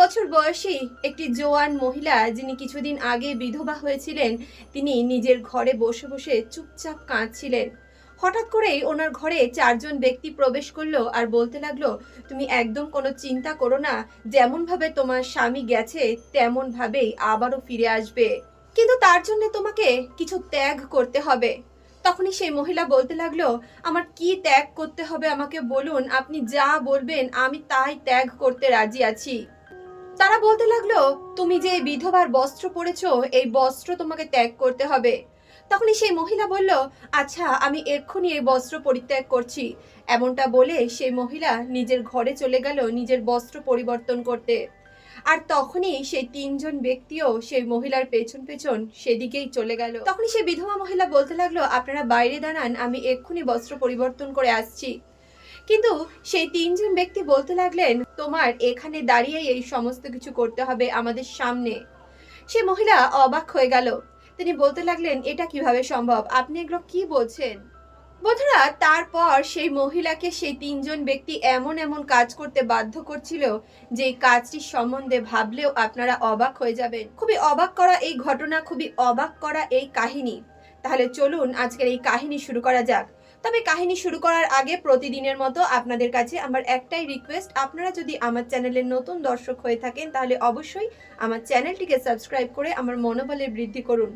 বছর বয়সী একটি জোয়ান মহিলা যিনি কিছুদিন আগে বিধবা হয়েছিলেন, তিনি নিজের ঘরে বসে বসে চুপচাপ কাঁদছিলেন। হঠাৎ করেই ওনার ঘরে চারজন ব্যক্তি প্রবেশ করল আর বলতে লাগল, তুমি একদম কোনো চিন্তা করো না, যেমনভাবে তোমার স্বামী গেছে, তেমনভাবেই আবারও ফিরে আসবে। কিন্তু তার জন্য তোমাকে কিছু ত্যাগ করতে হবে। তখনই সেই মহিলা বলতে লাগল, আমার কি ত্যাগ করতে হবে আমাকে বলুন, আপনি যা বলবেন আমি তাই ত্যাগ করতে রাজি আছি। তারা বলতে লাগল, তুমি যে বিধবার বস্ত্র পরেছো, এই বস্ত্র তোমাকে ত্যাগ করতে হবে। তখনই সেই মহিলা বলল আচ্ছা আমি এক্ষুনি এই বস্ত্র পরিত্যাগ করছি। এমনটা বলে সেই মহিলা নিজের ঘরে চলে গেল নিজের বস্ত্র পরিবর্তন করতে। আর তখনই সেই তিনজন ব্যক্তিও সেই মহিলার পেছন পেছন সেদিকেই চলে গেল। তখনই সেই বিধবা মহিলা বলতে লাগল, আপনারা বাইরে দাঁড়ান, আমি এক্ষুনি বস্ত্র পরিবর্তন করে আসছি। কিন্তু সেই তিনজন ব্যক্তি বলতে লাগলেন, তোমার এখানে দাঁড়িয়ে এই সমস্ত কিছু করতে হবে আমাদের সামনে। সে মহিলা অবাক হয়ে গেল। তিনি বলতে লাগলেন, এটা কীভাবে সম্ভব? আপনি এগুলো কি বলছেন? বন্ধুরা তারপর সেই মহিলাকে সেই তিনজন ব্যক্তি এমন এমন কাজ করতে বাধ্য করছিল যে এই কাজটির সম্বন্ধে ভাবলেও আপনারা অবাক হয়ে যাবেন। খুবই অবাক করা এই ঘটনা, খুবই অবাক করা এই কাহিনী। তাহলে চলুন আজকের এই কাহিনী শুরু করা যাক। তবে কাহিনী শুরু করার আগে প্রতিদিনের মতো আপনাদের কাছে আমার একটাই রিকোয়েস্ট আপনারা যদি আমার চ্যানেলের নতুন দর্শক হয়ে থাকেন, তাহলে অবশ্যই আমার চ্যানেলটিকে সাবস্ক্রাইব করে আমার মনোবলের বৃদ্ধি করুন।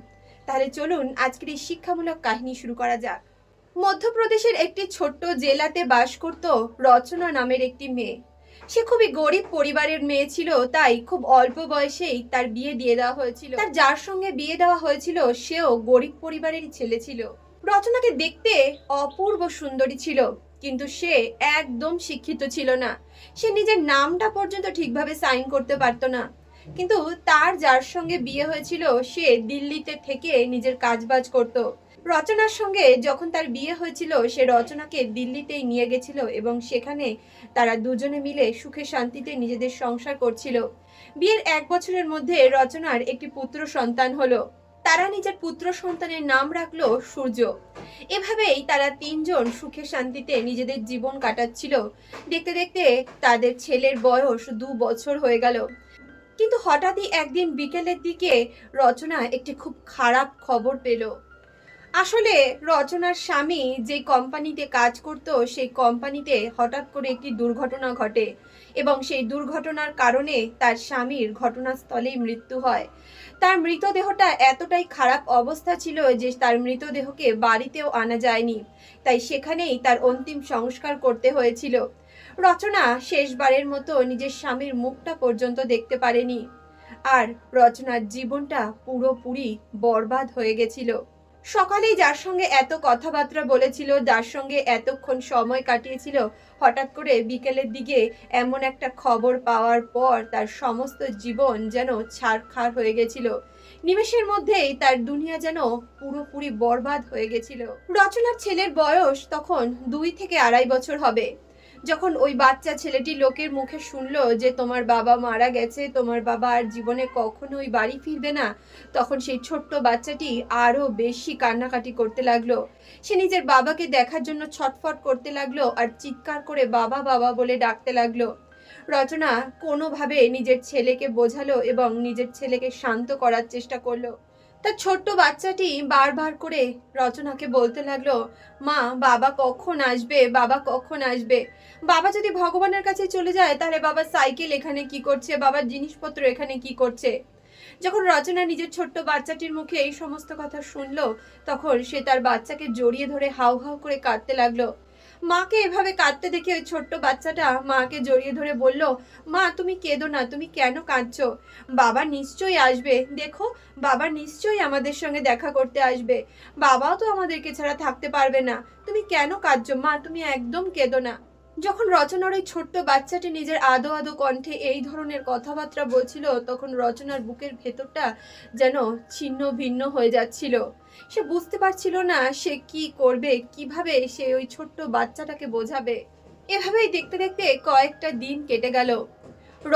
তাহলে চলুন আজকের এই শিক্ষামূলক কাহিনী শুরু করা যাক। মধ্যপ্রদেশের একটি ছোট্ট জেলাতে বাস করত রচনা নামের একটি মেয়ে। সে খুবই গরিব পরিবারের মেয়ে ছিল, তাই খুব অল্প বয়সেই তার বিয়ে দিয়ে দেওয়া হয়েছিল। তার যার সঙ্গে বিয়ে দেওয়া হয়েছিল, সেও গরিব পরিবারেরই ছেলে ছিল। রচনাকে দেখতে অপূর্ব সুন্দরী ছিল, কিন্তু সে একদম শিক্ষিত ছিল না। সে নিজের নামটা পর্যন্ত ঠিকভাবে সাইন করতে পারতো না। কিন্তু তার যার সঙ্গে বিয়ে হয়েছিল, সে দিল্লিতে থেকে নিজের কাজবাজ করত। রচনার সঙ্গে যখন তার বিয়ে হয়েছিল, সে রচনাকে দিল্লিতেই নিয়ে গেছিল এবং সেখানে তারা দুজনে মিলে সুখে শান্তিতে নিজেদের সংসার করছিল। বিয়ের এক বছরের মধ্যে রচনার একটি পুত্র সন্তান হলো। তারা নিজের পুত্র সন্তানের নাম রাখল সূর্য। এভাবেই তারা তিনজন সুখে শান্তিতে নিজেদের জীবন কাটাচ্ছিল। দেখতে দেখতে তাদের ছেলের বয়স দু বছর হয়ে গেল। কিন্তু হঠাৎই একদিন বিকেলের দিকে রচনা একটি খুব খারাপ খবর পেল। আসলে রচনার স্বামী যে কোম্পানিতে কাজ করত, সেই কোম্পানিতে হঠাৎ করে একটি দুর্ঘটনা ঘটে এবং সেই দুর্ঘটনার কারণে তার স্বামীর ঘটনাস্থলেই মৃত্যু হয়। তার মৃতদেহটা এতটাই খারাপ অবস্থা ছিল যে তার মৃতদেহকে বাড়িতেও আনা যায়নি। তাই সেখানেই তার অন্তিম সংস্কার করতে হয়েছিল। রচনা শেষবারের মতো নিজের স্বামীর মুখটা পর্যন্ত দেখতে পারেনি। আর রচনার জীবনটা পুরোপুরি বরবাদ হয়ে গেছিল। সকালেই যার সঙ্গে এত কথাবার্তা বলেছিল, যার সঙ্গে এতক্ষণ সময় কাটিয়েছিল, হঠাৎ করে বিকেলের দিকে এমন একটা খবর পাওয়ার পর তার সমস্ত জীবন যেন ছাড়খাড় হয়ে গেছিল। নিমেষের মধ্যেই তার দুনিয়া যেন পুরোপুরি বরবাদ হয়ে গেছিল। রচনার ছেলের বয়স তখন দুই থেকে আড়াই বছর হবে। যখন ওই বাচ্চা ছেলেটি লোকের মুখে শুনলো যে তোমার বাবা মারা গেছে, তোমার বাবা আর জীবনে কখনো ওই বাড়ি ফিরবে না, তখন সেই ছোট্ট বাচ্চাটি আরও বেশি কান্নাকাটি করতে লাগল। সে নিজের বাবাকে দেখার জন্য ছটফট করতে লাগল আর চিৎকার করে বাবা বাবা বলে ডাকতে লাগল। রচনা কোনোভাবে নিজের ছেলেকে বোঝালো এবং নিজের ছেলেকে শান্ত করার চেষ্টা করল। তার ছোট্ট বাচ্চাটি বারবার করে রচনাকে বলতে লাগল, মা, বাবা কখন আসবে? বাবা কখন আসবে? বাবা যদি ভগবানের কাছে চলে যায়, তাহলে বাবার সাইকেল এখানে কি করছে? বাবার জিনিসপত্র এখানে কি করছে? যখন রচনা নিজের ছোট্ট বাচ্চাটির মুখে এই সমস্ত কথা শুনলো, তখন সে তার বাচ্চাকে জড়িয়ে ধরে হাউ হাউ করে কাঁদতে লাগল। মাকে এভাবে কাঁদতে দেখে ওই ছোট্ট বাচ্চাটা মাকে জড়িয়ে ধরে বলল, মা, তুমি কেঁদো না, তুমি কেন কাঁদছো? বাবা নিশ্চয়ই আসবে। দেখো, বাবা নিশ্চয়ই আমাদের সঙ্গে দেখা করতে আসবে। বাবাও তো আমাদেরকে ছাড়া থাকতে পারবে না। তুমি কেন কাঁদছো? মা, তুমি একদম কেঁদো না। যখন রচনার ওই ছোট্ট বাচ্চাটি নিজের আদো আদো কণ্ঠে এই ধরনের কথাবার্তা বলছিল, তখন রচনার বুকের ভেতরটা যেন ছিন্ন ভিন্ন হয়ে যাচ্ছিল। সে বুঝতে পারছিল না সে কি করবে, কীভাবে সে ওই ছোট্ট বাচ্চাটাকে বোঝাবে। এভাবেই দেখতে দেখতে কয়েকটা দিন কেটে গেল।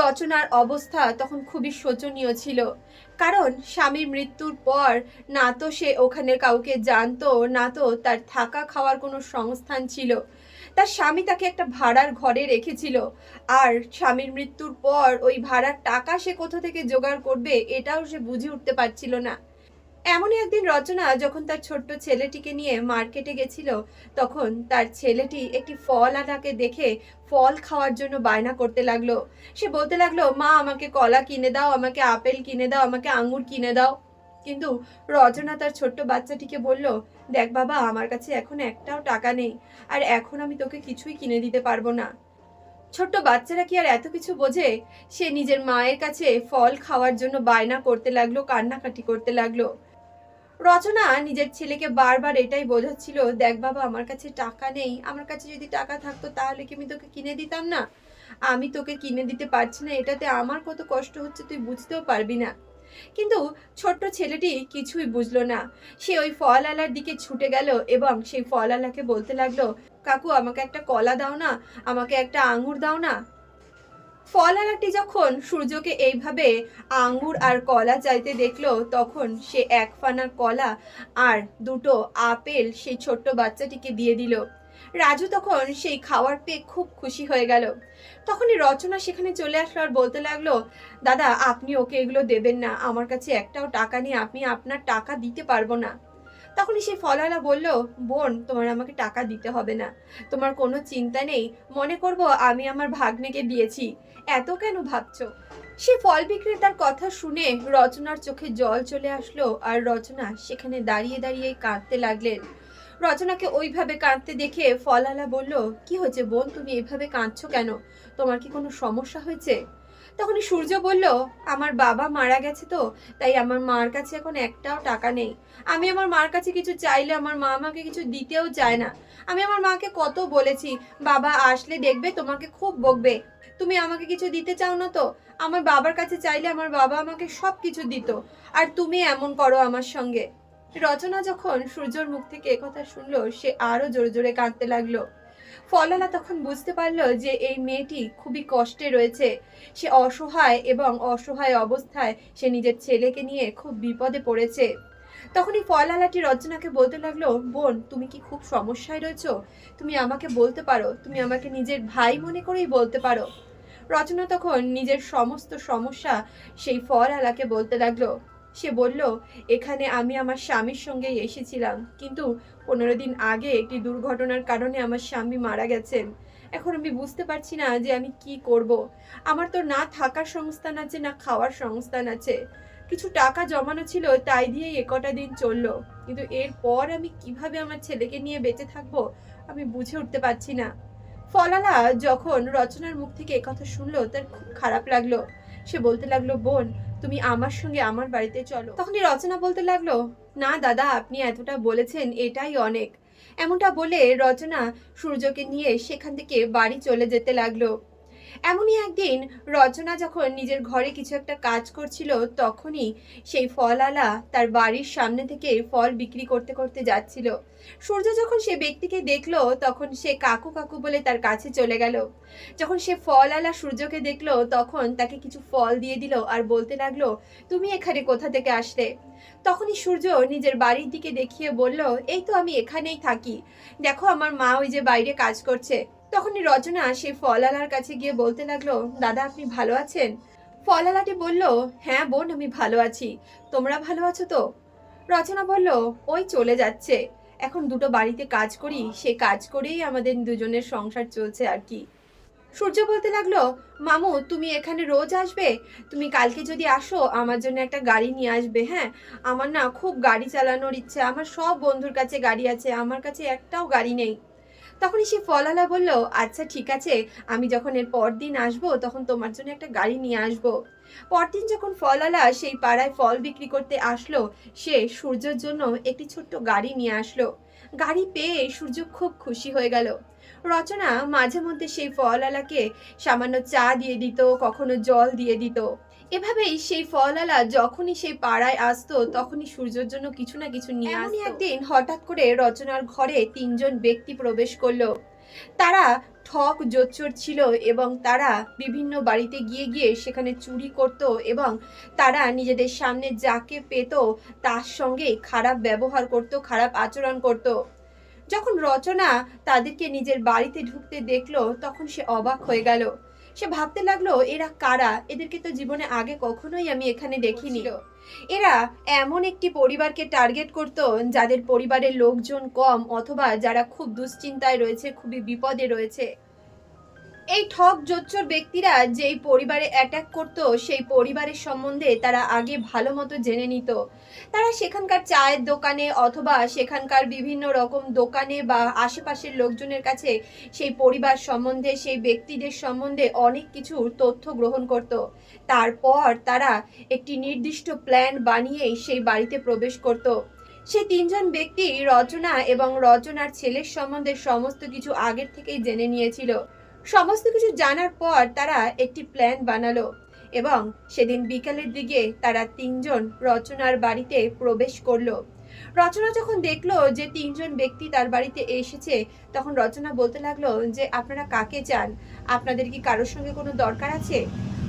রচনার অবস্থা তখন খুবই শোচনীয় ছিল। কারণ স্বামীর মৃত্যুর পর না তো সে ওখানে কাউকে জানতো, না তো তার থাকা খাওয়ার কোনো সংস্থান ছিল। তার স্বামী তাকে একটা ভাড়ার ঘরে রেখেছিল। আর স্বামীর মৃত্যুর পর ওই ভাড়ার টাকা সে কোথা থেকে জোগাড় করবে, এটাও সে বুঝে উঠতে পারছিল না। এমনই একদিন রচনা যখন তার ছোট্ট ছেলেটিকে নিয়ে মার্কেটে গেছিল, তখন তার ছেলেটি একটি ফল আনাকে দেখে ফল খাওয়ার জন্য বায়না করতে লাগল। সে বলতে লাগল, মা, আমাকে কলা কিনে দাও, আমাকে আপেল কিনে দাও, আমাকে আঙ্গুর কিনে দাও। কিন্তু রচনা তার ছোট্ট বাচ্চাটিকে বলল, দেখ বাবা, আমার কাছে এখন একটাও টাকা নেই, আর এখন আমি তোকে কিছুই কিনে দিতে পারব না। ছোট্ট বাচ্চারা কি আর এত কিছু বোঝে? সে নিজের মায়ের কাছে ফল খাওয়ার জন্য বায়না করতে লাগল, কান্নাকাটি করতে লাগল। রচনা নিজের ছেলেকে বারবার এটাই বোঝাচ্ছিল, দেখ বাবা, আমার কাছে টাকা নেই, আমার কাছে যদি টাকা থাকতো তাহলে কি আমি তোকে কিনে দিতাম না? আমি তোকে কিনে দিতে পারছি না, এটাতে আমার কত কষ্ট হচ্ছে তুই বুঝতেও পারবি না। কিন্তু ছোট্ট ছেলেটি কিছুই বুঝলো না। সে ওই ফল আলার দিকে ছুটে গেল এবং সেই ফল আলাকে বলতে লাগল, কাকু, আমাকে একটা কলা দাও না, আমাকে একটা আঙুর দাও না। ফলালাটি যখন সূর্যকে এইভাবে আঙ্গুর আর কলা চাইতে দেখল, তখন সে এক ফানা কলা আর দুটো আপেল সেই ছোট্ট বাচ্চাটিকে দিয়ে দিল। রাজু তখন সেই খাওয়ার পেয়ে খুব খুশি হয়ে গেল। তখনই রচনা সেখানে চলে আসলো আর বলতে লাগল, দাদা, আপনি ওকে এগুলো দেবেন না। আমার কাছে একটাও টাকা নেই। আপনি আপনার টাকা দিতে পারব না। তখনই সেই ফলালা বলল, বোন, তোমার আমাকে টাকা দিতে হবে না। তোমার কোনো চিন্তা নেই। মনে করব আমি আমার ভাগ্নেকে দিয়েছি। এত কেন ভাবছ? সে ফল বিক্রেতার কথা শুনে রচনার চোখে জল চলে আসলো আর রচনা সেখানে দাঁড়িয়ে দাঁড়িয়ে কাঁদতে লাগলেন। রচনাকে ওইভাবে কাঁদতে দেখে ফলালা বলল, কি হয়েছে বোন? তুমি এভাবে কাঁদছো কেন? তোমার কি কোনো সমস্যা হয়েছে? তখনই সূর্য বলল, আমার বাবা মারা গেছে তো, তাই আমার মার কাছে এখন একটাও টাকা নেই। আমি আমার মার কাছে কিছু চাইলে আমার মা আমাকে কিছু দিতেও চায় না। আমি আমার মাকে কত বলেছি, বাবা, আসলে দেখবে তোমাকে খুব বকবে। তুমি আমাকে কিছু দিতে চাও না তো? আমার বাবার কাছে চাইলে আমার বাবা আমাকে সব কিছু দিত। আর তুমি এমন করো আমার সঙ্গে। রচনা যখন সূর্যর মুখ থেকে একথা শুনলো, সে আরও জোরে জোরে কাঁদতে লাগল। ফলালা তখন বুঝতে পারল যে এই মেয়েটি খুবই কষ্টে রয়েছে। সে অসহায় এবং অসহায় অবস্থায় সে নিজের ছেলেকে নিয়ে খুব বিপদে পড়েছে। তখনই ফলালাটি রচনাকে বলতে লাগল, বোন, তুমি কি খুব সমস্যায় রয়েছো? তুমি আমাকে বলতে পারো, তুমি আমাকে নিজের ভাই মনে করেই বলতে পারো? রচনা তখন নিজের সমস্ত সমস্যা সেই ফল আলাকে বলতে লাগল। সে বলল, এখানে আমি আমার স্বামীর সঙ্গে এসেছিলাম, কিন্তু পনেরো দিন আগে একটি দুর্ঘটনার কারণে আমার স্বামী মারা গেছেন। এখন আমি বুঝতে পারছি না যে আমি কি করব। আমার তো না থাকার সংস্থান আছে, না খাওয়ার সংস্থান আছে। কিছু টাকা জমানো ছিল, তাই দিয়েই একটা দিন চলল। কিন্তু এরপর আমি কীভাবে আমার ছেলেকে নিয়ে বেঁচে থাকব, আমি বুঝে উঠতে পারছি না। ফলালা যখন রচনার মুখ থেকে একথা শুনলো, তার খুব খারাপ লাগল। সে বলতে লাগল, বোন, তুমি আমার সঙ্গে আমার বাড়িতে চলো। তখনই রচনা বলতে লাগল, না দাদা, আপনি এতটা বলেছেন, এটাই অনেক। এমনটা বলে রচনা সূর্যকে নিয়ে সেখান থেকে বাড়ি চলে যেতে লাগল। এমনই একদিন রচনা যখন নিজের ঘরে কিছু একটা কাজ করছিল, তখনই সেই ফলওয়ালা তার বাড়ির সামনে থেকে ফল বিক্রি করতে করতে যাচ্ছিল। সূর্য যখন সে ব্যক্তিকে দেখল, তখন সে কাকু কাকু বলে তার কাছে চলে গেল। যখন সে ফলওয়ালা সূর্যকে দেখল, তখন তাকে কিছু ফল দিয়ে দিল আর বলতে লাগল, তুমি এখানে কোথা থেকে আসলে? তখনই সূর্য নিজের বাড়ির দিকে দেখিয়ে বলল, এই তো আমি এখানেই থাকি। দেখো আমার মা ওই যে বাইরে কাজ করছে। তখনই রচনা সেই ফলালার কাছে গিয়ে বলতে লাগল, দাদা, আপনি ভালো আছেন? ফলালাটি বলল হ্যাঁ বোন, আমি ভালো আছি। তোমরা ভালো আছো তো? রচনা বলল, ওই চলে যাচ্ছে। এখন দুটো বাড়িতে কাজ করি, সে কাজ করেই আমাদের দুজনের সংসার চলছে আর কি। সূর্য বলতে লাগল, মামু, তুমি এখানে রোজ আসবে? তুমি কালকে যদি আসো, আমার জন্য একটা গাড়ি নিয়ে আসবে হ্যাঁ? আমার না খুব গাড়ি চালানোর ইচ্ছে, আমার সব বন্ধুর কাছে গাড়ি আছে, আমার কাছে একটাও গাড়ি নেই। তখনই সে ফলালা বলল আচ্ছা ঠিক আছে, আমি যখন এর পরদিন আসব, তখন তোমার জন্য একটা গাড়ি নিয়ে আসব। পরদিন যখন ফলালা সেই পাড়ায় ফল বিক্রি করতে আসলো, সে সূর্যের জন্য একটি ছোট্ট গাড়ি নিয়ে আসলো। গাড়ি পেয়ে সূর্য খুব খুশি হয়ে গেল। রচনা মাঝে মধ্যে সেই ফলওয়ালাকে সামান্য চা দিয়ে দিত, কখনো জল দিয়ে দিত। এভাবেই সেই ফলওয়ালা যখনই সেই পাড়ায় আসতো তখনই সূর্যের জন্য কিছু না কিছু নিয়ে আসতো। একদিন হঠাৎ করে রচনার ঘরে তিনজন ব্যক্তি প্রবেশ করল। তারা ঠক জোচ্চর ছিল এবং তারা বিভিন্ন বাড়িতে গিয়ে গিয়ে সেখানে চুরি করত এবং তারা নিজেদের সামনে যাকে পেত তার সঙ্গে খারাপ ব্যবহার করত খারাপ আচরণ করত। যখন রচনা তাদেরকে নিজের বাড়িতে ঢুকতে দেখল তখন সে অবাক হয়ে গেল। সে ভাবতে লাগল এরা কারা? এদেরকে তো জীবনে আগে কখনোই আমি এখানে দেখিনি। এরা এমন একটি পরিবারকে টার্গেট করত যাদের পরিবারের লোকজন কম অথবা যারা খুব দুশ্চিন্তায় রয়েছে খুবই বিপদে রয়েছে। এই ঠক জোচ্চর ব্যক্তিরা যেই পরিবারে অ্যাটাক করত, সেই পরিবারের সম্বন্ধে তারা আগে ভালো মতো জেনে নিত। তারা সেখানকার চায়ের দোকানে অথবা সেখানকার বিভিন্ন রকম দোকানে বা আশেপাশের লোকজনের কাছে সেই পরিবার সম্বন্ধে, সেই ব্যক্তিদের সম্বন্ধে অনেক কিছু তথ্য গ্রহণ করত। তারপর তারা একটি নির্দিষ্ট প্ল্যান বানিয়েই সেই বাড়িতে প্রবেশ করত। সে তিনজন ব্যক্তি রচনা এবং রচনার ছেলের সম্বন্ধে সমস্ত কিছু আগের থেকেই জেনে নিয়েছিল। সমস্ত কিছু জানার পর তারা একটি প্ল্যান বানালো এবং সেদিন বিকালের দিকে তারা তিনজন রচনার বাড়িতে প্রবেশ করল। রচনা যখন দেখল যে তিনজন ব্যক্তি তার বাড়িতে এসেছে, তখন রচনা বলতে লাগল যে, আপনারা কাকে চান? আপনাদের কি কারোর সঙ্গে কোনো দরকার আছে?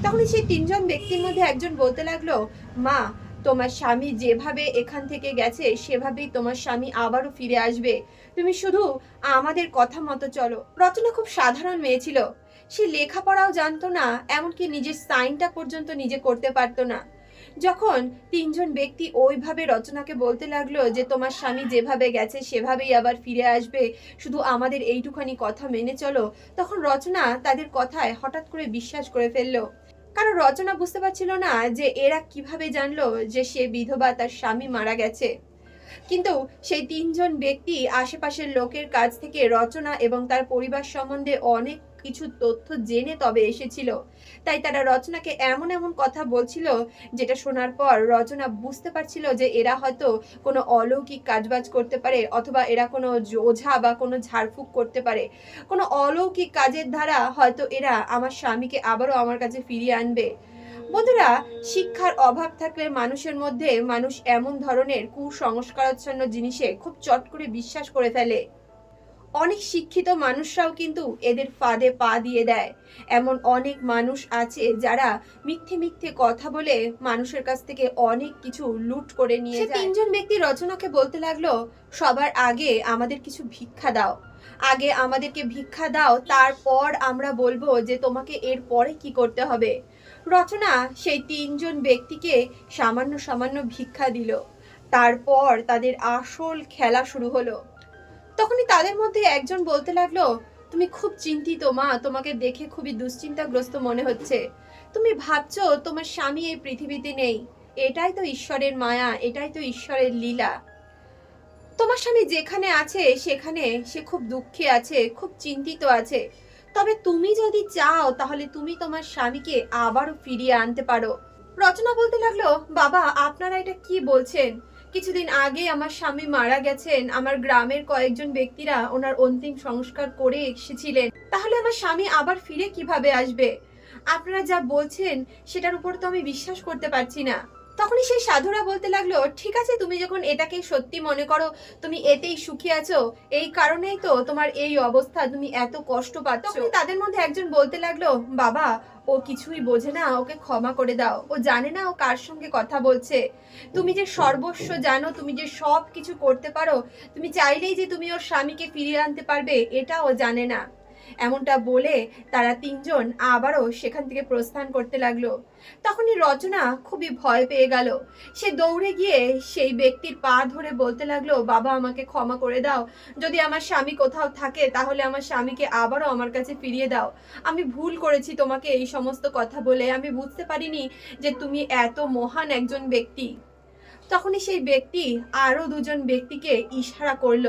তখন সেই তিনজন ব্যক্তির মধ্যে একজন বলতে লাগল, মা, তোমার স্বামী যেভাবে এখান থেকে গেছে, সেভাবেই তোমার স্বামী আবারও ফিরে আসবে। তুমি শুধু আমাদের কথা মতো চলো। রচনা খুব সাধারণ মেয়ে ছিল। সে লেখাপড়াও জানতো না, এমনকি নিজের সাইনটা পর্যন্ত নিজে করতে পারতো না। যখন তিনজন ব্যক্তি ওইভাবে রচনাকে বলতে লাগল যে, তোমার স্বামী যেভাবে গেছে, সেভাবেই আবার ফিরে আসবে, শুধু আমাদের এইটুখানি কথা মেনে চলো, তখন রচনা তাদের কথায় হঠাৎ করে বিশ্বাস করে ফেলল। কারণ রচনা বুঝতে পারছিল না যে, এরা কীভাবে জানলো যে, সে বিধবা তার স্বামী মারা গেছে। কিন্তু সেই তিনজন ব্যক্তি আশেপাশের লোকের কাছ থেকে রচনা এবং তার পরিবার সম্বন্ধে অনেক কিছু তথ্য জেনে তবে এসেছিল। তাই তারা রচনাকে এমন এমন কথা বলছিল যেটা শোনার পর রচনা বুঝতে পারছিল যে এরা হয়তো কোনো অলৌকিক কাজবাজ করতে পারে অথবা এরা কোনো ওঝা বা কোনো ঝাড়ফুঁক করতে পারে। কোনো অলৌকিক কাজের দ্বারা হয়তো এরা আমার স্বামীকে আবারও আমার কাছে ফিরিয়ে আনবে। বন্ধুরা শিক্ষার অভাব থাকলে মানুষের মধ্যে মানুষ এমন ধরনের কুসংস্কারাচ্ছন্ন জিনিসে খুব চট করে বিশ্বাস করে ফেলে। অনেক শিক্ষিত মানুষরাও কিন্তু এদের ফাঁদে পা দিয়ে দেয়। এমন অনেক মানুষ আছে যারা মিথ্যে মিথ্যে কথা বলে মানুষের কাছ থেকে অনেক কিছু লুট করে নিয়ে যায়। তিনজন ব্যক্তি রচনাকে বলতে লাগল সবার আগে আমাদের কিছু ভিক্ষা দাও। আগে আমাদেরকে ভিক্ষা দাও তারপর আমরা বলব যে তোমাকে এর পরে কি করতে হবে। রচনা সেই তিনজন ব্যক্তিকে সামান্য সামান্য ভিক্ষা দিল। তারপর তাদের আসল খেলা শুরু হলো। তখনই তাদের মধ্যে একজন বলতে লাগল, তুমি খুব চিন্তিত, মা। তোমাকে দেখে খুবই দুশ্চিন্তাগ্রস্ত মনে হচ্ছে। তুমি ভাবছ তোমার স্বামী এই পৃথিবীতে নেই। এটাই তো ঈশ্বরের মায়া, এটাই তো ঈশ্বরের লীলা। তোমার স্বামী যেখানে আছে, সেখানে সে খুব দুঃখে আছে, খুব চিন্তিত আছে। তবে তুমি যদি চাও, তাহলে তুমি তোমার স্বামীকে আবারও ফিরিয়ে আনতে পারো। রচনা বলতে লাগল, বাবা, আপনারা এটা কি বলছেন? কিছুদিন আগে আমার স্বামী মারা গেছেন। আমার গ্রামের কয়েকজন ব্যক্তিরা ওনার অন্তিম সংস্কার করে এসেছিলেন। তাহলে আমার স্বামী আবার ফিরে কীভাবে আসবে? আপনারা যা বলছেন, সেটার উপর তো আমি বিশ্বাস করতে পারছি না। তখনই সেই সাধুরা বলতে লাগল, ঠিক আছে, তুমি যখন এটাকে সত্যি মনে করো, তুমি এতেই সুখী আছো। এই কারণেই তো তোমার এই অবস্থা, তুমি এত কষ্ট পাচ্ছ। তাদের মধ্যে একজন বলতে লাগল, বাবা, ও কিছুই বোঝে না, ওকে ক্ষমা করে দাও। ও জানে না ও কার সঙ্গে কথা বলছে। তুমি যে সর্বস্ব জানো, তুমি যে সব কিছু করতে পারো, তুমি চাইলেই যে তুমি ওর স্বামীকে ফিরিয়ে আনতে পারবে, এটা ও জানে না। এমনটা বলে তারা তিনজন আবারও সেখান থেকে প্রস্থান করতে লাগল। তখনই রচনা খুবই ভয় পেয়ে গেল। সে দৌড়ে গিয়ে সেই ব্যক্তির পা ধরে বলতে লাগল, বাবা, আমাকে ক্ষমা করে দাও। যদি আমার স্বামী কোথাও থাকে, তাহলে আমার স্বামীকে আবারও আমার কাছে ফিরিয়ে দাও। আমি ভুল করেছি তোমাকে এই সমস্ত কথা বলে। আমি বুঝতে পারিনি যে তুমি এত মহান একজন ব্যক্তি। তখনই সেই ব্যক্তি আরও দুজন ব্যক্তিকে ইশারা করল।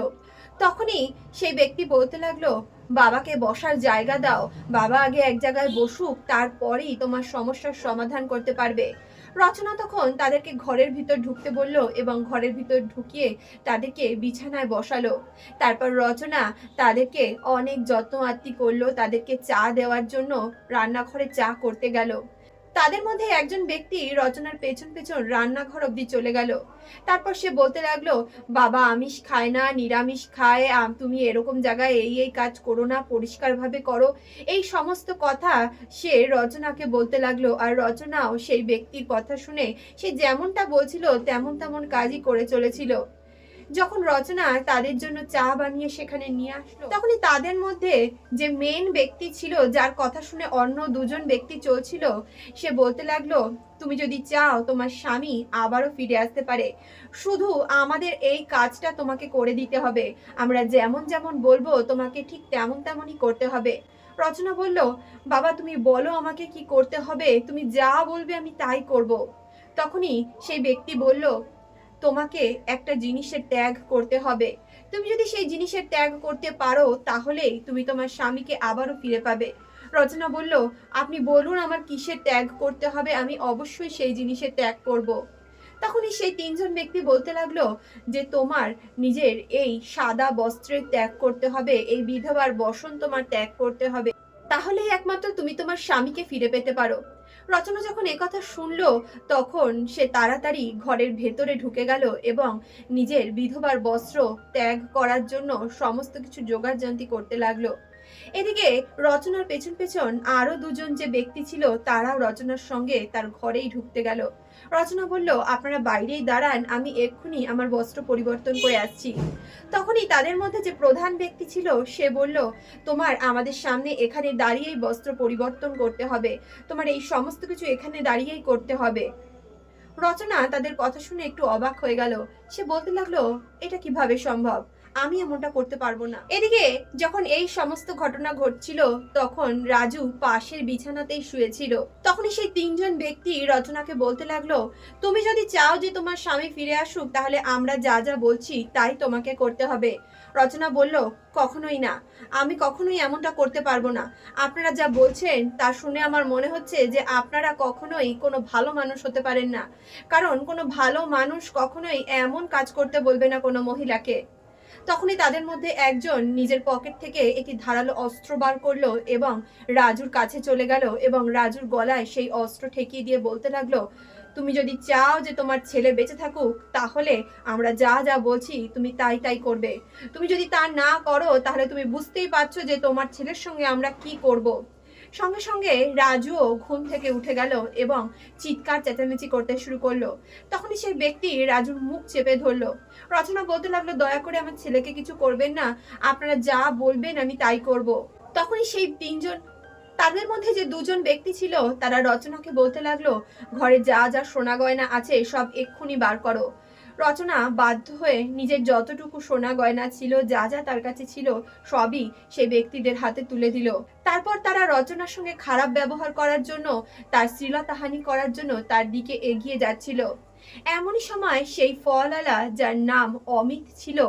তখনই সেই ব্যক্তি বলতে লাগল বাবাকে বসার জায়গা দাও। বাবা আগে এক জায়গায় বসুক, তারপরেই তোমার সমস্যার সমাধান করতে পারবে। রচনা তখন তাদেরকে ঘরের ভিতর ঢুকতে বলল এবং ঘরের ভিতর ঢুকিয়ে তাদেরকে বিছানায় বসালো। তারপর রচনা তাদেরকে অনেক যত্ন আত্মি করল, তাদেরকে চা দেওয়ার জন্য রান্নাঘরে চা করতে গেল। তাদের মধ্যে একজন ব্যক্তি রচনার পেছন পেছন রান্নাঘর অব্দি চলে গেল। তারপর সে বলতে লাগল, বাবা, আমিষ খায় না, নিরামিষ খায় তুমি এরকম জায়গায় এই এই কাজ করো না, পরিষ্কারভাবে করো। এই সমস্ত কথা সে রচনাকে বলতে লাগল, আর রচনাও সেই ব্যক্তির কথা শুনে সে যেমনটা বলছিল, তেমন তেমন কাজই করে চলেছিল। যখন রচনা তাদের জন্য চা বানিয়ে সেখানে নিয়ে আসলো, তখনই তাদের মধ্যে যে মেন ব্যক্তি ছিল, যার কথা শুনে অন্য দুজন ব্যক্তি চলছিল, সে বলতে লাগল, তুমি যদি চাও তোমার স্বামী আবারও ফিরে আসতে পারে, শুধু আমাদের এই কাজটা তোমাকে করে দিতে হবে। আমরা যেমন যেমন বলব, তোমাকে ঠিক তেমন তেমনই করতে হবে। রচনা বলল, বাবা, তুমি বলো আমাকে কি করতে হবে, তুমি যা বলবে আমি তাই করব। তখনই সেই ব্যক্তি বলল তোমাকে একটা জিনিসের ত্যাগ করতে হবে। তুমি যদি সেই জিনিসের ত্যাগ করতে পারো তাহলেই তুমি তোমার স্বামীকে আবারও ফিরে পাবে। রচনা বলল, আপনি বলুন আমার কিসের ত্যাগ করতে হবে, আমি অবশ্যই সেই জিনিসের ত্যাগ করব। তখনই সেই তিনজন ব্যক্তি বলতে লাগল যে, তোমার নিজের এই সাদা বস্ত্রের ত্যাগ করতে হবে, এই বিধবার বসন তোমার ত্যাগ করতে হবে। তাহলেই একমাত্র তুমি তোমার স্বামীকে ফিরে পেতে পারো। রচনা যখন একথা শুনল, তখন সে তাড়াতাড়ি ঘরের ভেতরে ঢুকে গেল এবং নিজের বিধবার বস্ত্র ত্যাগ করার জন্য সমস্ত কিছু জোগাড়যন্ত্রী করতে লাগল। এদিকে রচনার পেছন পেছন আরও দুজন যে ব্যক্তি ছিল, তারাও রচনার সঙ্গে তার ঘরেই ঢুকতে গেল। রচনা বলল, আপনারা বাইরেই দাঁড়ান, আমি এক্ষুনি আমার বস্ত্র পরিবর্তন করে আসছি। তখনই তাদের মধ্যে যে প্রধান ব্যক্তি ছিল, সে বলল, তোমার আমাদের সামনে এখানে দাঁড়িয়েই বস্ত্র পরিবর্তন করতে হবে। তোমার এই সমস্ত কিছু এখানে দাঁড়িয়েই করতে হবে। রচনা তাদের কথা শুনে একটু অবাক হয়ে গেল। সে বলতে লাগল, এটা কীভাবে সম্ভব? আমি এমনটা করতে পারব না। এদিকে যখন এই সমস্ত ঘটনা ঘটছিল, তখন রাজু পাশের বিছানাতেই শুয়েছিল। তখনই সেই তিনজন ব্যক্তি রচনাকে বলতে লাগল, তুমি যদি চাও যে তোমার স্বামী ফিরে আসুক, তাহলে আমরা যা যা বলছি তাই তোমাকে করতে হবে। রচনা বলল, কখনোই না। আমি কখনোই এমনটা করতে পারব না। আপনারা যা বলছেন, তা শুনে আমার মনে হচ্ছে যে আপনারা কখনোই কোনো ভালো মানুষ হতে পারেন না। কারণ কোনো ভালো মানুষ কখনোই এমন কাজ করতে বলবে না কোনো মহিলাকে। তখনই তাদের মধ্যে একজন নিজের পকেট থেকে একটি ধারালো অস্ত্র বার করল এবং রাজুর কাছে চলে গেল এবং রাজুর গলায় সেই অস্ত্র ঠেকিয়ে দিয়ে বলতে লাগল, তুমি যদি চাও যে তোমার ছেলে বেঁচে থাকুক, তাহলে আমরা যা যা বলছি তুমি তাই তাই করবে তুমি যদি তা না করো, তাহলে তুমি বুঝতেই পারছ যে তোমার ছেলের সঙ্গে আমরা কি করব। সঙ্গে সঙ্গে রাজুও ঘুম থেকে উঠে গেল এবং চিৎকার চেঁচামেচি করতে শুরু করল। তখনই সেই ব্যক্তি রাজুর মুখ চেপে ধরলো। রচনা বলতে লাগল, দয়া করে আমার ছেলেকে কিছু করবেন না। আপনারা যা বলবেন আমি তাই করব। তখনই সেই তিনজন, তাদের মধ্যে যে দুজন ব্যক্তি ছিল, তারা রচনাকে বলতে লাগল, ঘরে যা যা সোনা গয়না আছে সব এক্ষুনি বার করো। রচনা বাধ্য হয়ে নিজের যতটুকু সোনা গয়না ছিল, যা যা তার কাছে ছিল, সবই সেই ব্যক্তিদের হাতে তুলে দিল। তারপর তারা রচনার সঙ্গে খারাপ ব্যবহার করার জন্য, তার শ্লীলতাহানি করার জন্য তার দিকে এগিয়ে যাচ্ছিল। এমনই সময় সেই ফলওয়ালা, যার নাম অমিত ছিল,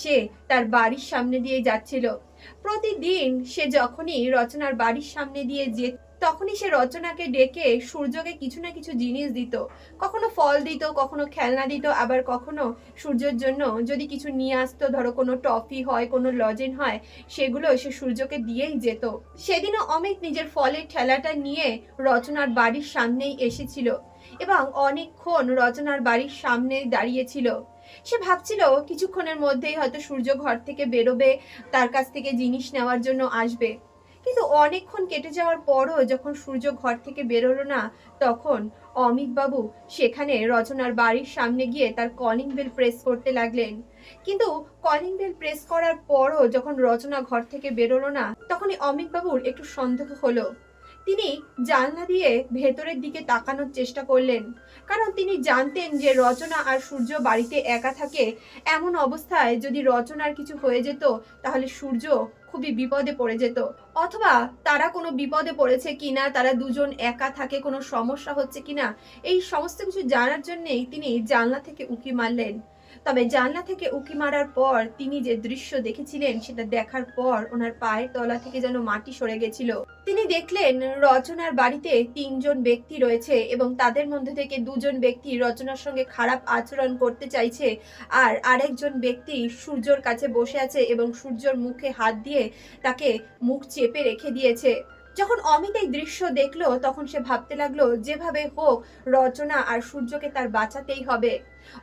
সে তার বাড়ির সামনে দিয়ে যাচ্ছিল। প্রতিদিন সে যখনই রচনার বাড়ির সামনে দিয়ে যে তখনই সে রচনাকে ডেকে সূর্যকে কিছু না কিছু জিনিস দিত। কখনো ফল দিত, কখনো খেলনা দিত, আবার কখনো সূর্যের জন্য যদি কিছু নিয়ে আসতো, ধরো কোনো টফি হয়, কোনো লজেন হয়, সেগুলো সে সূর্যকে দিয়েই যেত। সেদিনও অমিত নিজের ফলের ঠেলাটা নিয়ে রচনার বাড়ির সামনেই এসেছিল এবং অনেকক্ষণ রচনার বাড়ির সামনে দাঁড়িয়েছিল সে ভাবছিল কিছুক্ষণের মধ্যেই হয়তো সূর্য ঘর থেকে বেরোবে, তার কাছ থেকে জিনিস নেওয়ার জন্য আসবে। কিন্তু অনেকক্ষণ কেটে যাওয়ার পরও যখন সূর্য ঘর থেকে বেরোলো না, তখন অমিত বাবু সেখানে রচনার বাড়ির সামনে গিয়ে তার কলিং বেল প্রেস করতে লাগলেন। কিন্তু কলিং বেল প্রেস করার পরও যখন রচনা ঘর থেকে বেরোলো না, তখনই অমিত বাবুর একটু সন্দেহ হলো। তিনি জানলা দিয়ে ভেতরের দিকে তাকানোর চেষ্টা করলেন, কারণ তিনি জানতেন যে রচনা আর সূর্য বাড়িতে একা থাকে এমন অবস্থায় যদি রচনার কিছু হয়ে যেত, তাহলে সূর্য খুবই বিপদে পড়ে যেত। অথবা তারা কোনো বিপদে পড়েছে কিনা, তারা দুজন একা থাকে, কোনো সমস্যা হচ্ছে কিনা, এই সমস্ত কিছু জানার জন্যেই তিনি জানলা থেকে উঁকি মারলেন। তবে জানলা থেকে উঁকি মারার পর তিনি যে দৃশ্য দেখেছিলেন, সেটা দেখার পর ওনার পায়ের তলা থেকে যেন মাটি সরে গেছিল। তিনি দেখলেন রচনার বাড়িতে তিনজন ব্যক্তি রয়েছে এবং তাদের মধ্যে থেকে দুজন ব্যক্তি রচনার সঙ্গে খারাপ আচরণ করতে চাইছে আর আরেকজন ব্যক্তি সূর্যর কাছে বসে আছে এবং সূর্যর মুখে হাত দিয়ে তাকে মুখ চেপে রেখে দিয়েছে। যখন অমিত এই দৃশ্য দেখল, তখন সে ভাবতে লাগল, যেভাবে হোক রচনা আর সূর্যকে তার বাঁচাতেই হবে।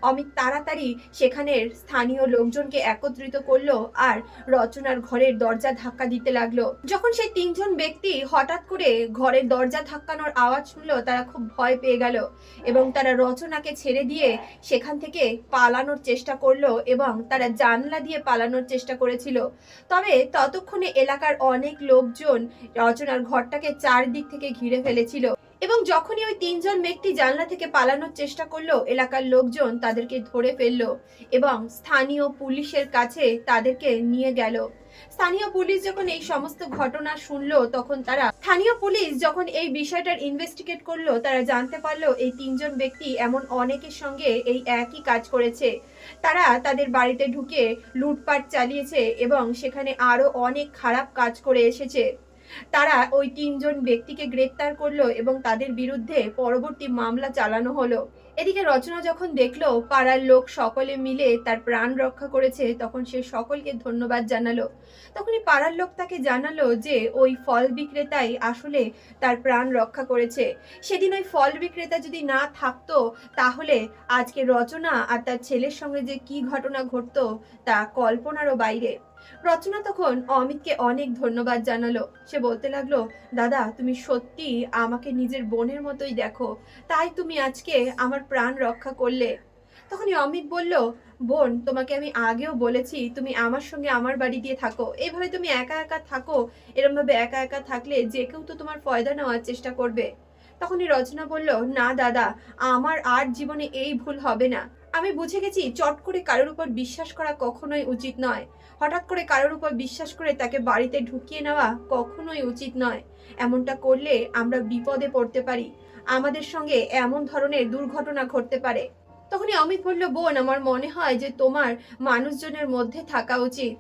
অমিত তাড়াতাড়ি সেখানের স্থানীয় লোকজনকে একত্রিত করল আর রচনার ঘরের দরজা ধাক্কা দিতে লাগল। যখন সেই তিনজন ব্যক্তি হঠাৎ করে ঘরের দরজা ধাক্কানোর আওয়াজ শুনলো, তারা খুব ভয় পেয়ে গেল এবং তারা রচনাকে ছেড়ে দিয়ে সেখান থেকে পালানোর চেষ্টা করল এবং তারা জানলা দিয়ে পালানোর চেষ্টা করেছিল। তবে ততক্ষণে এলাকার অনেক লোকজন রচনার ঘরটাকে চারদিক থেকে ঘিরে ফেলেছিল। এবং যখনই ওই তিনজন ব্যক্তি জানলা থেকে পালানোর চেষ্টা করল, এলাকার লোকজন তাদেরকে ধরে ফেলল এবং স্থানীয় পুলিশের কাছে তাদেরকে নিয়ে গেল। স্থানীয় পুলিশ যখন এই সমস্ত ঘটনা শুনলো, তখন তারা, স্থানীয় পুলিশ যখন এই বিষয়টার ইনভেস্টিগেট করল, তারা জানতে পারল এই তিনজন ব্যক্তি এমন অনেকের সঙ্গে এই একই কাজ করেছে। তারা তাদের বাড়িতে ঢুকে লুটপাট চালিয়েছে এবং সেখানে আরও অনেক খারাপ কাজ করে এসেছে। তারা ওই তিনজন ব্যক্তিকে গ্রেপ্তার করল এবং তাদের বিরুদ্ধে পরবর্তী মামলা চালানো হলো। এদিকে রচনা যখন দেখল, পাড়ার লোক সকলে মিলে তার প্রাণ রক্ষা করেছে, তখন সে সকলকে ধন্যবাদ জানালো। তখনই পাড়ার লোক তাকে জানালো যে, ওই ফল বিক্রেতাই আসলে তার প্রাণ রক্ষা করেছে। সেদিন ওই ফল বিক্রেতা যদি না থাকতো, তাহলে আজকে রচনা আর তার ছেলের সঙ্গে যে কি ঘটনা ঘটতো, তা কল্পনারও বাইরে। রচনা তখন অমিতকে অনেক ধন্যবাদ জানালো। সে বলতে লাগল, দাদা, তুমি সত্যি আমাকে নিজের বোনের মতোই দেখো। তাই তুমি আজকে আমার প্রাণ রক্ষা করলে। তখনই অমিত বলল, বোন, তোমাকে আমি আগেও বলেছি, তুমি আমার সঙ্গে আমার বাড়ি দিয়ে থাকো। এইভাবে তুমি একা একা থাকো, এরমভাবে একা একা থাকলে যে কেউ তো তোমার ফয়দা নেওয়ার চেষ্টা করবে। তখনই রচনা বলল, না, দাদা, আমার আর জীবনে এই ভুল হবে না। আমি বুঝে গেছি, চট করে কারোর উপর বিশ্বাস করা কখনোই উচিত নয়। হঠাৎ করে কারোর উপর বিশ্বাস করে তাকে বাড়িতে ঢুকিয়ে নেওয়া কখনোই উচিত নয়। এমনটা করলে আমরা বিপদে পড়তে পারি। আমাদের সঙ্গে এমন ধরনের দুর্ঘটনা ঘটতে পারে। তখনই অমিত বলল, বোন, আমার মনে হয় যে তোমার মানুষজনের মধ্যে থাকা উচিত।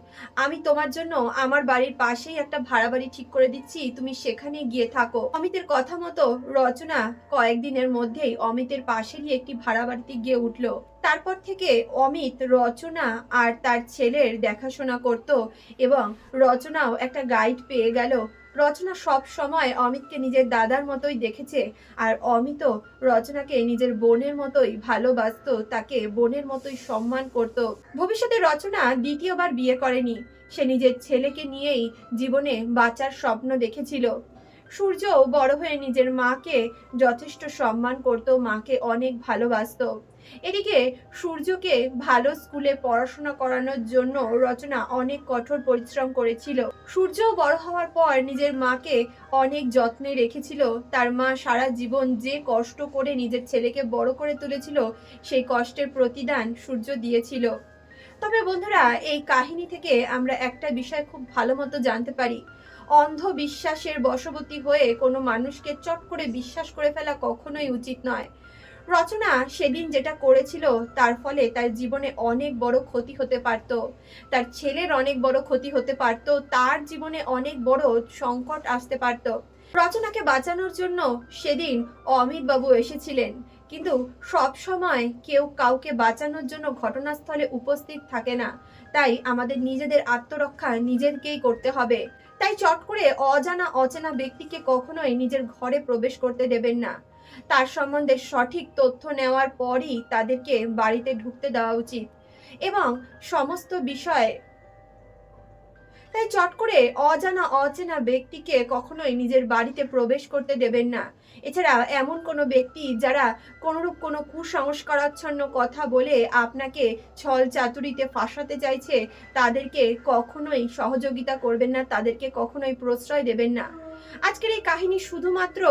আমি তোমার জন্য আমার বাড়ির পাশেই একটা ভাড়া বাড়ি ঠিক করে দিচ্ছি, তুমি সেখানে গিয়ে থাকো। অমিতের কথা মতো রচনা কয়েকদিনের মধ্যেই অমিতের পাশেরই একটি ভাড়া বাড়িতে গিয়ে উঠল। তারপর থেকে অমিত রচনা আর তার ছেলের দেখাশোনা করত এবং রচনাও একটা গাইড পেয়ে গেল রচনা সব সময় অমিতকে নিজের দাদার মতোই দেখেছে, আর অমিতও রচনাকে নিজের বোনের মতোই ভালোবাসতো, তাকে বোনের মতোই সম্মান করত। ভবিষ্যতে রচনা দ্বিতীয়বার বিয়ে করেনি, সে নিজের ছেলেকে নিয়েই জীবনে বাঁচার স্বপ্ন দেখেছিল। সূর্য বড় হয়ে নিজের মাকে যথেষ্ট সম্মান করত, মাকে অনেক ভালোবাসতো। এদিকে সূর্যকে ভালো স্কুলে পড়াশোনা করানোর জন্য রচনা অনেক কঠোর পরিশ্রম করেছিল। সূর্য বড় হওয়ার পর নিজের মাকে অনেক যত্নে রেখেছিল। তার মা সারা জীবন যে কষ্ট করে নিজের ছেলেকে বড় করে তুলেছিল, সেই কষ্টের প্রতিদান সূর্য দিয়েছিল। তবে বন্ধুরা, এই কাহিনী থেকে আমরা একটা বিষয় খুব ভালো মতো জানতে পারি। অন্ধবিশ্বাসের বশবর্তী হয়ে কোনো মানুষকে চট করে বিশ্বাস করে ফেলা কখনোই উচিত নয়। রচনা সেদিন যেটা করেছিল, তার ফলে তার জীবনে অনেক বড় ক্ষতি হতে পারত। তার ছেলের অনেক বড় ক্ষতি হতে পারত, তার জীবনে অনেক বড় সংকট আসতে পারত। রচনাকে বাঁচানোর জন্য সেদিন অমিত বাবু এসেছিলেন। কিন্তু সব সময় কেউ কাউকে বাঁচানোর জন্য ঘটনাস্থলে উপস্থিত থাকে না। তাই আমাদের নিজেদের আত্মরক্ষা নিজেদেরকেই করতে হবে। তাই চট করে অজানা অচেনা ব্যক্তিকে কখনোই নিজের ঘরে প্রবেশ করতে দেবেন না। তার সম্বন্ধে সঠিক তথ্য নেওয়ার পরই তাদেরকে বাড়িতে ঢুকতে দেওয়া উচিত। এবং সমস্ত বিষয়ে তাই চট করে অজানা অচেনা ব্যক্তিকে কখনোই নিজের বাড়িতে প্রবেশ করতে দেবেন না। এছাড়া এমন কোনো ব্যক্তি যারা কোনোরূপ কোনো কুসংস্কারাচ্ছন্ন কথা বলে আপনাকে ছল চাতুরিতে ফাঁসাতে চাইছে, তাদেরকে কখনোই সহযোগিতা করবেন না, তাদেরকে কখনোই প্রশ্রয় দেবেন না। আজকের এই কাহিনী শুধুমাত্র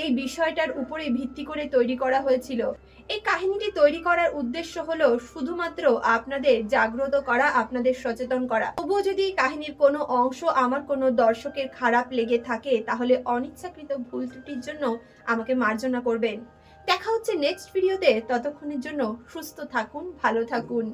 এই বিষয়টার উপরে ভিত্তি করে তৈরি করা হয়েছিল। এই কাহিনীটি তৈরি করার উদ্দেশ্য হলো শুধুমাত্র আপনাদের জাগ্রত করা, আপনাদের সচেতন করা। তবুও যদি কাহিনীর কোনো অংশ আমার কোনো দর্শকের খারাপ লেগে থাকে, তাহলে অনিচ্ছাকৃত ভুল ত্রুটির জন্য আমাকে মার্জনা করবেন। দেখা হচ্ছে নেক্সট ভিডিওতে ততক্ষণের জন্য সুস্থ থাকুন, ভালো থাকুন।